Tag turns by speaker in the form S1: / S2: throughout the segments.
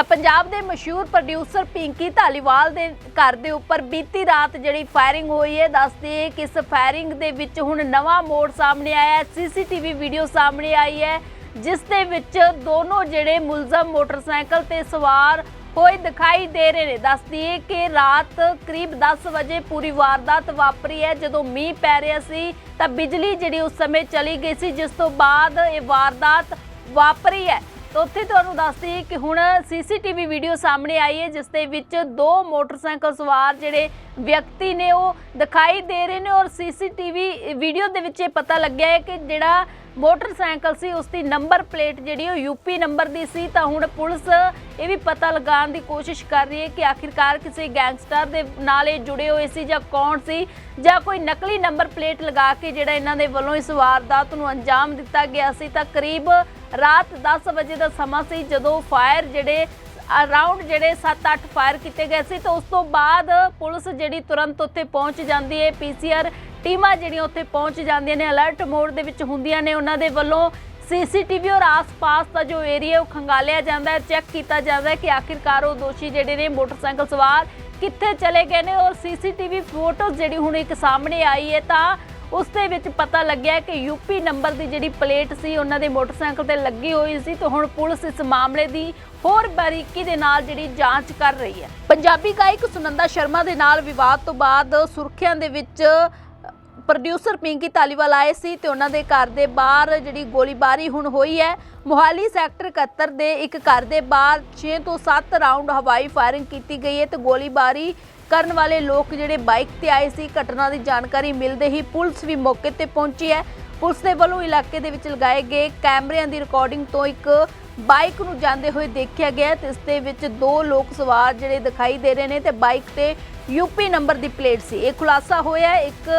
S1: ਤਾਂ ਪੰਜਾਬ ਦੇ ਮਸ਼ਹੂਰ ਪ੍ਰੋਡਿਊਸਰ ਪਿੰਕੀ ਧਾਲੀਵਾਲ ਦੇ ਘਰ ਦੇ ਉੱਪਰ ਬੀਤੀ ਰਾਤ ਜਿਹੜੀ ਫਾਇਰਿੰਗ ਹੋਈ ਹੈ ਦੱਸਦੇ ਕਿ ਇਸ ਫਾਇਰਿੰਗ ਦੇ ਵਿੱਚ ਹੁਣ ਨਵਾਂ ਮੋੜ ਸਾਹਮਣੇ ਆਇਆ ਹੈ ਸੀਸੀਟੀਵੀ ਵੀਡੀਓ ਸਾਹਮਣੇ ਆਈ ਹੈ, ਜਿਸ ਦੇ ਵਿੱਚ ਦੋਨੋਂ ਜਿਹੜੇ ਮੁਲਜ਼ਮ ਮੋਟਰਸਾਈਕਲ ਤੇ ਸਵਾਰ ਹੋਏ ਦਿਖਾਈ ਦੇ ਰਹੇ ਨੇ। ਦੱਸਦੀ ਹੈ ਕਿ ਰਾਤ ਕਰੀਬ 10 ਵਜੇ ਪੂਰੀ ਵਾਰਦਾਤ ਵਾਪਰੀ ਹੈ। ਜਦੋਂ ਮੀਂਹ ਪੈ ਰਿਹਾ ਸੀ, ਤਾਂ ਬਿਜਲੀ ਜਿਹੜੀ ਉਸ ਸਮੇਂ ਚਲੀ ਗਈ ਸੀ, ਜਿਸ ਤੋਂ ਬਾਅਦ ਇਹ ਵਾਰਦਾਤ ਵਾਪਰੀ ਹੈ। ਤਾਂ ਉੱਥੇ ਤੁਹਾਨੂੰ ਦੱਸਦੀ ਕਿ ਹੁਣ ਸੀਸੀਟੀਵੀ ਵੀਡੀਓ ਸਾਹਮਣੇ ਆਈ ਹੈ, ਜਿਸ ਦੇ ਵਿੱਚ ਦੋ ਮੋਟਰਸਾਈਕਲ ਸਵਾਰ ਜਿਹੜੇ ਵਿਅਕਤੀ ਨੇ ਉਹ ਦਿਖਾਈ ਦੇ ਰਹੇ ਨੇ ਔਰ ਸੀਸੀਟੀਵੀ ਵੀਡੀਓ ਦੇ ਵਿੱਚ ਇਹ ਪਤਾ ਲੱਗਿਆ ਹੈ ਕਿ ਜਿਹੜਾ ਮੋਟਰਸਾਈਕਲ ਸੀ, ਉਸ ਦੀ ਨੰਬਰ ਪਲੇਟ ਜਿਹੜੀ ਉਹ ਯੂਪੀ ਨੰਬਰ ਦੀ ਸੀ। ਤਾਂ ਹੁਣ ਪੁਲਿਸ ਇਹ ਵੀ ਪਤਾ ਲਗਾਉਣ ਦੀ ਕੋਸ਼ਿਸ਼ ਕਰ ਰਹੀ ਹੈ ਕਿ ਆਖਿਰਕਾਰ ਕਿਸੇ ਗੈਂਗਸਟਰ ਦੇ ਨਾਲ ਇਹ ਜੁੜੇ ਹੋਏ ਸੀ ਜਾਂ ਕੌਣ ਸੀ, ਜਾਂ ਕੋਈ ਨਕਲੀ ਨੰਬਰ ਪਲੇਟ ਲਗਾ ਕੇ ਜਿਹੜਾ ਇਹਨਾਂ ਦੇ ਵੱਲੋਂ ਇਸ ਵਾਰਦਾਤ ਨੂੰ ਅੰਜਾਮ ਦਿੱਤਾ ਗਿਆ ਸੀ। ਤਾਂ ਕਰੀਬ ਰਾਤ 10 ਵਜੇ ਦਾ ਸਮਾਂ ਸੀ ਜਦੋਂ ਫਾਇਰ ਜਿਹੜੇ, ਅਰਾਊਂਡ ਜਿਹੜੇ 7-8 ਫਾਇਰ ਕੀਤੇ ਗਏ ਸੀ ਤਾਂ ਉਸ ਤੋਂ ਬਾਅਦ ਪੁਲਿਸ ਜਿਹੜੀ ਤੁਰੰਤ ਉੱਥੇ ਪਹੁੰਚ ਜਾਂਦੀ ਹੈ ਪੀਸੀਆਰ ਟੀਮਾਂ ਜਿਹੜੀਆਂ ਉੱਥੇ ਪਹੁੰਚ ਜਾਂਦੀਆਂ ਨੇ, ਅਲਰਟ ਮੋਡ ਦੇ ਵਿੱਚ ਹੁੰਦੀਆਂ ਨੇ, ਉਹਨਾਂ ਦੇ ਵੱਲੋਂ ਸੀਸੀਟੀਵੀ ਔਰ ਆਸ-ਪਾਸ ਦਾ ਜੋ ਏਰੀਆ ਉਹ ਖੰਗਾਲਿਆ ਜਾਂਦਾ ਹੈ, ਚੈੱਕ ਕੀਤਾ ਜਾਂਦਾ ਹੈ ਕਿ ਆਖਿਰਕਾਰ ਉਹ ਦੋਸ਼ੀ ਜਿਹੜੇ ਨੇ ਮੋਟਰਸਾਈਕਲ ਸਵਾਰ ਕਿੱਥੇ ਚਲੇ ਗਏ ਨੇ ਔਰ ਸੀਸੀਟੀਵੀ ਫੋਟੋਜ਼ ਜਿਹੜੀ ਹੁਣ ਇੱਕ ਸਾਹਮਣੇ ਆਈ ਹੈ ਤਾਂ ਉਸ ਦੇ ਵਿੱਚ ਪਤਾ ਲੱਗਿਆ ਕਿ ਯੂਪੀ ਨੰਬਰ ਦੀ ਜਿਹੜੀ ਪਲੇਟ ਸੀ, ਉਹਨਾਂ ਦੇ ਮੋਟਰਸਾਈਕਲ ਤੇ ਲੱਗੀ ਹੋਈ ਸੀ ਤੇ ਹੁਣ ਪੁਲਿਸ ਇਸ ਮਾਮਲੇ ਦੀ ਹੋਰ ਬਾਰੀਕੀ ਦੇ ਨਾਲ ਜਿਹੜੀ ਜਾਂਚ ਕਰ ਰਹੀ ਹੈ। ਪੰਜਾਬੀ ਗਾਇਕ ਸੁਨੰਦਾ ਸ਼ਰਮਾ ਦੇ ਨਾਲ ਵਿਵਾਦ ਤੋਂ ਬਾਅਦ ਸੁਰਖੀਆਂ ਦੇ ਵਿੱਚ ਪ੍ਰੋਡਿਊਸਰ ਪਿੰਕੀ ਧਾਲੀਵਾਲ ਆਏ ਸੀ ਤੇ ਉਹਨਾਂ ਦੇ ਘਰ ਦੇ ਬਾਹਰ ਜਿਹੜੀ ਗੋਲੀਬਾਰੀ ਹੁਣ ਹੋਈ ਹੈ, ਮੁਹਾਲੀ ਸੈਕਟਰ 71 ਦੇ ਇੱਕ ਘਰ ਦੇ ਬਾਹਰ 6 ਤੋਂ 7 ਰਾਉਂਡ ਹਵਾਈ ਫਾਇਰਿੰਗ ਕੀਤੀ ਗਈ ਹੈ ਤੇ ਗੋਲੀਬਾਰੀ ਕਰਨ ਵਾਲੇ ਲੋਕ ਜਿਹੜੇ ਬਾਈਕ ਤੇ ਆਏ ਸੀ, ਘਟਨਾ ਦੀ ਜਾਣਕਾਰੀ ਮਿਲਦੇ ਹੀ ਪੁਲਿਸ ਵੀ ਮੌਕੇ ਤੇ ਪਹੁੰਚੀ ਹੈ। ਪੁਲਿਸ ਦੇ ਵੱਲੋਂ ਇਲਾਕੇ ਦੇ ਵਿੱਚ ਲਗਾਏ ਗਏ ਕੈਮਰਿਆਂ ਦੀ ਰਿਕਾਰਡਿੰਗ ਤੋਂ ਇੱਕ ਬਾਈਕ ਨੂੰ ਜਾਂਦੇ ਹੋਏ ਦੇਖਿਆ ਗਿਆ ਤੇ ਇਸ ਦੇ ਵਿੱਚ ਦੋ ਲੋਕ ਸਵਾਰ ਜਿਹੜੇ ਦਿਖਾਈ ਦੇ ਰਹੇ ਨੇ ਤੇ ਬਾਈਕ ਤੇ ਯੂਪੀ ਨੰਬਰ ਦੀ ਪਲੇਟ ਸੀ। ਇਹ ਖੁਲਾਸਾ ਹੋਇਆ ਇੱਕ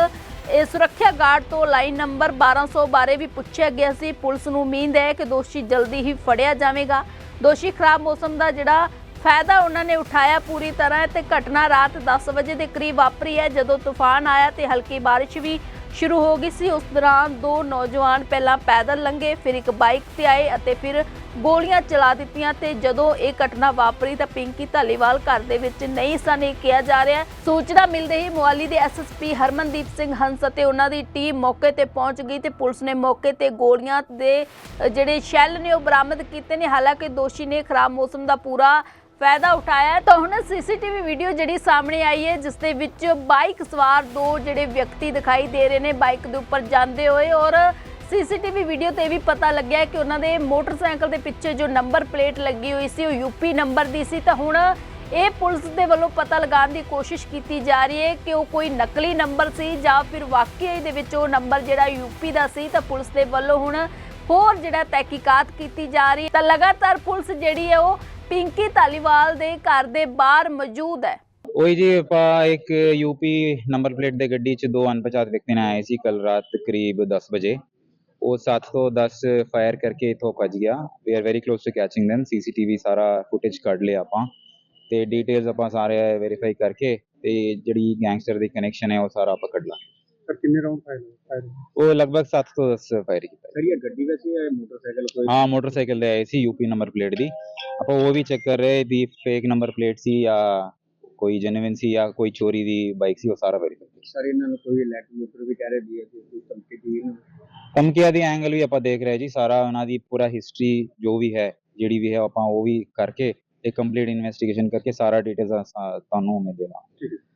S1: ਇਹ ਸੁਰੱਖਿਆ ਗਾਰਡ ਤੋਂ ਲਾਈਨ ਨੰਬਰ 1200 ਬਾਰੇ ਵੀ ਪੁੱਛਿਆ ਗਿਆ ਸੀ। ਪੁਲਿਸ ਨੂੰ ਉਮੀਦ ਹੈ ਕਿ ਦੋਸ਼ੀ ਜਲਦੀ ਹੀ ਫੜਿਆ ਜਾਵੇਗਾ। ਦੋਸ਼ੀ ਖਰਾਬ ਮੌਸਮ ਦਾ ਜਿਹੜਾ ਫਾਇਦਾ ਉਹਨਾਂ ਨੇ ਉਠਾਇਆ ਪੂਰੀ ਤਰ੍ਹਾਂ ਤੇ ਘਟਨਾ ਰਾਤ 10 ਵਜੇ ਦੇ ਕਰੀਬ ਵਾਪਰੀ ਹੈ। ਜਦੋਂ ਤੂਫਾਨ ਆਇਆ ਤੇ ਹਲਕੀ ਬਾਰਿਸ਼ ਵੀ ਸ਼ੁਰੂ ਹੋ ਗਈ ਸੀ। ਉਸ ਦੌਰਾਨ ਦੋ ਨੌਜਵਾਨ ਪਹਿਲਾਂ ਪੈਦਲ ਲੰਘੇ, ਫਿਰ ਇੱਕ ਬਾਈਕ ਤੇ ਆਏ ਅਤੇ ਫਿਰ ਗੋਲੀਆਂ ਚਲਾ ਦਿੱਤੀਆਂ ਤੇ ਜਦੋਂ ਇਹ ਘਟਨਾ ਵਾਪਰੀ ਤਾਂ ਪਿੰਕੀ ਧਾਲੀਵਾਲ ਘਰ ਦੇ ਵਿੱਚ ਨਹੀਂ ਸਨ, ਇਹ ਕਿਹਾ ਜਾ ਰਿਹਾ ਸੂਚਨਾ ਮਿਲਦੇ ਹੀ ਮੁਹਾਲੀ ਦੇ ਐਸਐਸਪੀ ਹਰਮਨਦੀਪ ਸਿੰਘ ਹੰਸ ਅਤੇ ਉਹਨਾਂ ਦੀ ਟੀਮ ਮੌਕੇ ਤੇ ਪਹੁੰਚ ਗਈ ਤੇ ਪੁਲਿਸ ਨੇ ਮੌਕੇ ਤੇ ਗੋਲੀਆਂ ਦੇ ਜਿਹੜੇ ਸ਼ੈੱਲ ਨੇ ਉਹ ਬਰਾਮਦ ਕੀਤੇ ਨੇ। ਹਾਲਾਂਕਿ ਦੋਸ਼ੀ ਨੇ ਖਰਾਬ ਮੌਸਮ ਦਾ ਪੂਰਾ ਫਾਇਦਾ ਉਠਾਇਆ ਤਾਂ ਹੁਣ ਸੀਸੀਟੀਵੀ ਵੀਡੀਓ ਜਿਹੜੀ ਸਾਹਮਣੇ ਆਈ ਹੈ, ਜਿਸ ਦੇ ਵਿੱਚ ਬਾਈਕ ਸਵਾਰ ਦੋ ਜਿਹੜੇ ਵਿਅਕਤੀ ਦਿਖਾਈ ਦੇ ਰਹੇ ਨੇ ਬਾਈਕ ਦੇ ਉੱਪਰ ਜਾਂਦੇ ਹੋਏ ਔਰ ਸੀਸੀਟੀਵੀ ਵੀਡੀਓ ਤੇ ਵੀ ਪਤਾ ਲੱਗਿਆ ਕਿ ਉਹਨਾਂ ਦੇ ਮੋਟਰਸਾਈਕਲ ਦੇ ਪਿੱਛੇ ਜੋ ਨੰਬਰ ਪਲੇਟ ਲੱਗੀ ਹੋਈ ਸੀ, ਉਹ ਯੂਪੀ ਨੰਬਰ ਦੀ ਸੀ। ਤਾਂ ਹੁਣ ਇਹ ਪੁਲਿਸ ਦੇ ਵੱਲੋਂ ਪਤਾ ਲਗਾਉਣ ਦੀ ਕੋਸ਼ਿਸ਼ ਕੀਤੀ ਜਾ ਰਹੀ ਹੈ ਕਿ ਉਹ ਕੋਈ ਨਕਲੀ ਨੰਬਰ ਸੀ ਜਾਂ ਫਿਰ ਵਾਕਈ ਦੇ ਵਿੱਚ ਉਹ ਨੰਬਰ ਜਿਹੜਾ ਯੂਪੀ ਦਾ ਸੀ। ਤਾਂ ਪੁਲਿਸ ਦੇ ਵੱਲੋਂ ਹੁਣ ਹੋਰ ਜਿਹੜਾ ਤਹਿਕੀਕਾਤ ਕੀਤੀ ਜਾ ਰਹੀ ਹੈ। ਤਾਂ ਲਗਾਤਾਰ ਪੁਲਿਸ ਜਿਹੜੀ ਹੈ ਉਹ ਪਿੰਕੀ ਧਾਲੀਵਾਲ ਦੇ ਘਰ ਦੇ ਬਾਹਰ ਮੌਜੂਦ ਹੈ।
S2: ਉਹੀ ਜੀ ਆਪਾਂ ਇੱਕ ਯੂਪੀ ਨੰਬਰ ਪਲੇਟ ਦੇ ਗੱਡੀ 'ਚ ਦੋ ਅਣਪਛਾਤ ਵਿਅਕਤੀ ਨੇ ਆਏ ਸੀ ਕੱਲ ਰਾਤ ਕਰੀਬ 10 ਵਜੇ। ਉਹ 7 ਤੋਂ 10 ਫਾਇਰ ਕਰਕੇ ਇਥੋਂ ਭੱਜ ਗਿਆ। We are very close to catching them CCTV ਸਾਰਾ ਫੁਟੇਜ ਕੱਢ ਲਿਆ ਆਪਾਂ। ਤੇ ਡਿਟੇਲਸ ਆਪਾਂ ਸਾਰੇ ਵੈਰੀਫਾਈ ਕਰਕੇ ਤੇ ਜਿਹੜੀ ਗੈਂਗਸਟਰ ਦੀ ਕਨੈਕਸ਼ਨ ਹੈ ਉਹ ਸਾਰਾ ਆਪਾਂ ਕੱਢ ਲਾਂਗੇ।
S3: ਸਰ ਕਿੰਨੇ ਰਾਉਂਡ ਫਾਇਰ ਫਾਇਰ
S2: ਉਹ ਲਗਭਗ 7 ਤੋਂ 10 ਫਾਇਰ ਕੀਤਾ।
S3: ਸਰ ਇਹ ਗੱਡੀ ਵੈਸੇ ਹੈ ਮੋਟਰਸਾਈਕਲ ਕੋਈ
S2: ਹਾਂ ਮੋਟਰਸਾਈਕਲ ਦੇ ਆਏ ਸੀ ਯੂਪੀ ਨੰਬਰ ਪਲੇਟ ਦੀ। ਆਪਾਂ ਉਹ ਵੀ ਚੈੱਕ ਕਰ ਰਹੇ ਵੀ ਫੇਕ ਨੰਬਰ ਪਲੇਟ ਸੀ ਜਾਂ ਕੋਈ ਜੈਨੂਇਨ ਸੀ ਜਾਂ ਕੋਈ ਚੋਰੀ ਦੀ ਬਾਈਕ ਸੀ ਉਹ ਸਾਰਾ ਵੈਰੀਫਾਈ
S3: ਸਰ ਇਹਨਾਂ ਨੂੰ ਕੋਈ ਲੈਟਰ ਲੂਟਰ ਵੀ ਕਹਿ ਰਹੇ ਵੀ ਹੈ ਕਿ ਕੋਈ ਧਮਕੀ ਦੀ
S2: ਧਮਕੀਆਂ ਦੀ ਐਂਗਲ ਵੀ ਆਪਾਂ ਦੇਖ ਰਹੇ ਜੀ ਸਾਰਾ ਉਹਨਾਂ ਦੀ ਪੂਰਾ ਹਿਸਟਰੀ ਜੋ ਵੀ ਹੈ ਜਿਹੜੀ ਵੀ ਹੈ ਆਪਾਂ ਉਹ ਵੀ ਕਰਕੇ ਇੱਕ ਕੰਪਲੀਟ ਇਨਵੈਸਟੀਗੇਸ਼ਨ ਕਰਕੇ ਸਾਰਾ ਡਿਟੇਲਸ ਤੁਹਾਨੂੰ ਮੈਂ ਦੇਣਾ
S3: ਠੀਕ ਹੈ।